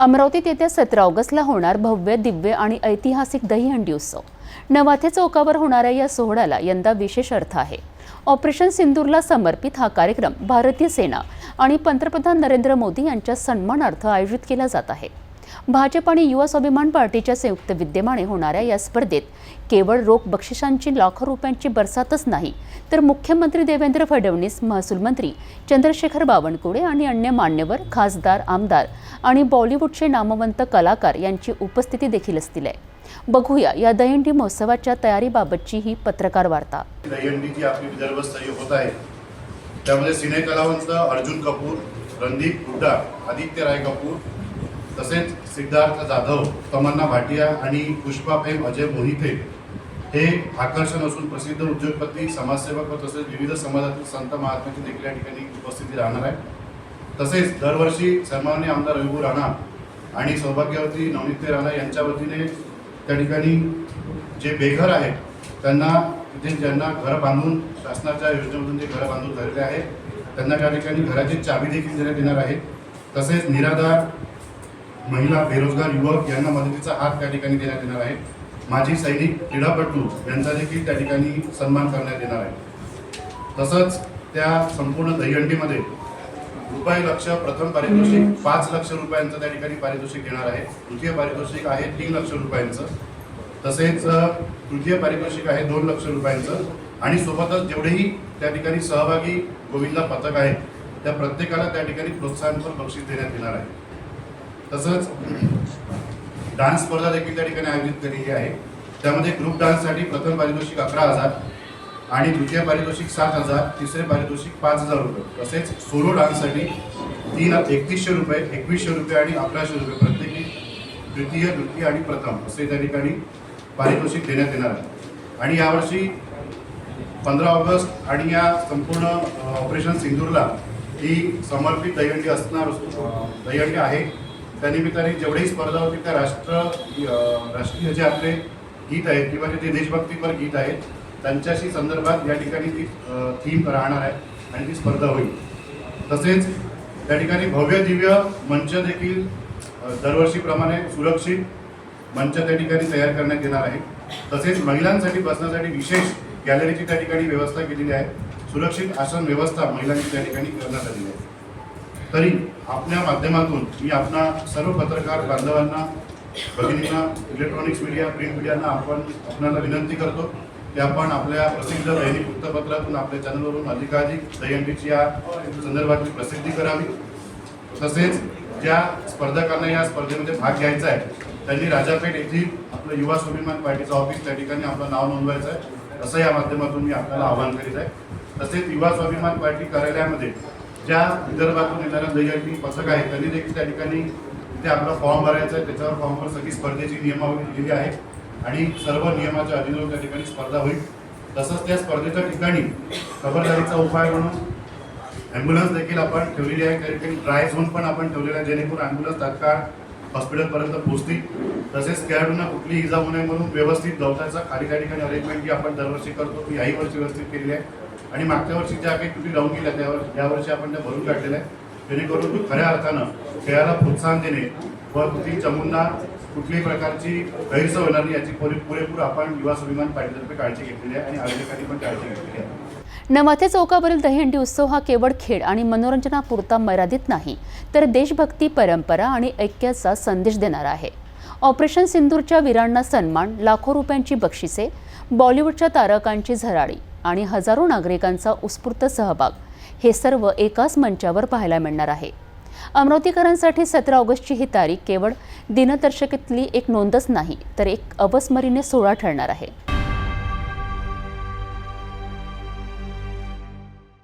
अमरावतीत येत्या सतरा ऑगस्टला होणार भव्य दिव्य आणि ऐतिहासिक दहीहंडी उत्सव. नवाथे चौकावर होणाऱ्या या सोहळ्याला यंदा विशेष अर्थ आहे. ऑपरेशन सिंदूरला समर्पित हा कार्यक्रम भारतीय सेना आणि पंतप्रधान नरेंद्र मोदी यांच्या सन्मानार्थ आयोजित केला जात आहे. भाजप आणि युवा स्वाभिमान पार्टीच्या संयुक्त विद्यमाने होणाऱ्या या स्पर्धेत केवळ रोख बक्षिसांची लाखो रुपयांची बरसातच नाही तर मुख्यमंत्री देवेंद्र फडणवीस महसूल मंत्री चंद्रशेखर बावनकुळे आणि अन्य मान्यवर खासदार आमदार आणि बॉलिवूडचे नामवंत कलाकार यांची उपस्थिती देखील असतील. आहे बघूया या दहीहंडी महोत्सवाच्या तयारीबाबतची ही पत्रकार वार्ता. दहीहंडी आपली विदर्भस्तरीय होत आहे. त्यामध्ये सिने कलावंत अर्जुन कपूर रणदीप हुड्डा आदित्य राय कपूर तसेच सिद्धार्थ जाधव तमन्ना भाटिया आणि पुष्पा फेम अजय मोहिते हे आकर्षण असून प्रसिद्ध उद्योगपती समाजसेवक व तसेच विविध समाजातील संत महात्म्याची देखील या ठिकाणी उपस्थिती राहणार आहे. तसेच दरवर्षी सन्माननीय आमदार रविभू राणा आणि सौभाग्यवती नवनीते राणा यांच्या वतीने त्या ठिकाणी जे बेघर आहेत त्यांना तिथे ज्यांना घर बांधून शासनाच्या योजनेमधून जे घर बांधून झालेले आहेत त्यांना त्या ठिकाणी घराची चावी देखील देण्यात येणार आहे. तसेच निराधार महिला बेरोजगार युवक यांना मदतीचा हात त्या ठिकाणी देण्यात येणार आहे. माजी सैनिक क्रीडापटू यांचा देखील त्या ठिकाणी सन्मान करण्यात येणार आहे. तसंच त्या संपूर्ण दहीहंडीमध्ये रुपये लक्ष प्रथम पारितोषिक पाच लक्ष रुपयांचं त्या ठिकाणी पारितोषिक घेणार आहे. द्वितीय पारितोषिक आहे तीन लक्ष रुपयांचं. तसेच तृतीय पारितोषिक आहे दोन लक्ष रुपयांचं. आणि सोबतच जेवढेही त्या ठिकाणी सहभागी गोविंदा पथक आहे त्या प्रत्येकाला त्या ठिकाणी प्रोत्साहनपर बक्षीस देण्यात येणार आहे. तसंच डान्स स्पर्धा देखील त्या ठिकाणी आयोजित केलेली आहे. त्यामध्ये ग्रुप डान्ससाठी प्रथम पारितोषिक अकरा हजार आणि द्वितीय पारितोषिक सात हजार तिसरे पारितोषिक पाच हजार रुपये. तसेच सोलो डान्ससाठी तीन एकतीसशे रुपये एकवीसशे रुपये आणि अकराशे रुपये प्रत्येकी द्वितीय द्वितीय आणि प्रथम असे त्या ठिकाणी पारितोषिक देण्यात येणार आहे. आणि यावर्षी पंधरा ऑगस्ट आणि या संपूर्ण ऑपरेशन सिंदूरला ही समर्पित दहीहंडी असणार दहीहंडी आहे. त्यानिमित्ताने जेवढेही स्पर्धा होती त्या राष्ट्र राष्ट्रीय जे आपले गीत आहेत किंवा जे देशभक्तीपर गीत आहेत त्यांच्याशी संदर्भात या ठिकाणी ती थीम राहणार आहे आणि ती स्पर्धा होईल. तसेच त्या ठिकाणी भव्य दिव्य मंच देखील दरवर्षीप्रमाणे सुरक्षित मंच त्या ठिकाणी तयार करण्यात येणार आहे. तसेच महिलांसाठी बसण्यासाठी विशेष गॅलरीची त्या ठिकाणी व्यवस्था केलेली आहे. सुरक्षित आसन व्यवस्था महिलांची त्या ठिकाणी करण्यात आलेली आहे. तरी आपल्या माध्यमातून मी आपणा सर्व पत्रकार बांधवांना भगिनींना इलेक्ट्रॉनिक्स मीडिया प्रिंट मीडियांना आपण आपणाला विनंती करतो की आपण आपल्या प्रसिद्ध दैनिक वृत्तपत्रातून आपल्या चॅनलवरून अधिकाधिक दहीहंडीची या संदर्भातली प्रसिद्धी करावी. तसेच ज्या स्पर्धकांना या स्पर्धेमध्ये भाग घ्यायचा आहे त्यांनी राजापेठ येथील आपलं युवा स्वाभिमान पार्टीचं ऑफिस त्या ठिकाणी आपलं नाव नोंदवायचं आहे. असं या माध्यमातून मी आपल्याला आवाहन करीत आहे. तसेच युवा स्वाभिमान पार्टी कार्यालयामध्ये ज्या विदर्भातून येणाऱ्या दहीहंडी पथक आहे त्यांनी देखील त्या ठिकाणी तिथे आपला फॉर्म भरायचा आहे त्याच्यावर फॉर्मवर सगळी स्पर्धेची नियमावली दिलेली आहे आणि सर्व नियमाच्या अधीन त्या ठिकाणी स्पर्धा होईल. तसंच त्या स्पर्धेच्या ठिकाणी खबरदारीचा उपाय म्हणून ॲम्ब्युलन्स देखील आपण ठेवलेली आहे. त्या ठिकाणी ड्राय झोन पण आपण ठेवलेला आहे जेणेकरून ॲम्ब्युलन्स तात्काळ हॉस्पिटलपर्यंत पोहोचतील. तसेच खेळाडूंना कुठली इजा होऊ नये म्हणून व्यवस्थित गवताचा खाली त्या ठिकाणी अरेंजमेंट जी आपण दरवर्षी करतो ती याही वर्षी व्यवस्थित केली आहे. आणि मागच्या वर्षी ज्या काही तुटी लावून गेल्या त्यावर यावर्षी आपण त्या भरून काढलेल्या आहे जेणेकरून खऱ्या अर्थानं खेळाला प्रोत्साहन देणे व कुठली चमूंना कुठल्याही प्रकारची गैरसोय होणार नाही याची पुरे पुरेपूर आपण युवा स्वाभिमान पार्टीतर्फे काळजी घेतलेली आहे आणि आयोजकांनी पण काळजी घेतलेली आहे. नमाथे चौकावरील दहीहंडी उत्सव हा केवळ खेळ आणि मनोरंजनापुरता मर्यादित नाही तर देशभक्ती परंपरा आणि ऐक्याचा संदेश देणारा आहे. ऑपरेशन सिंदूरच्या वीरांना सन्मान लाखो रुपयांची बक्षिसे बॉलिवूडच्या तारकांची झराळी. आणि हजारो नागरिकांचा उत्स्फूर्त सहभाग हे सर्व एकाच मंचावर पाहायला मिळणार आहे. अमरावतीकरांसाठी सतरा ऑगस्टची ही तारीख केवळ दिनदर्शकीतली एक नोंदच नाही तर एक अवस्मरणीय सोहळा ठरणार आहे.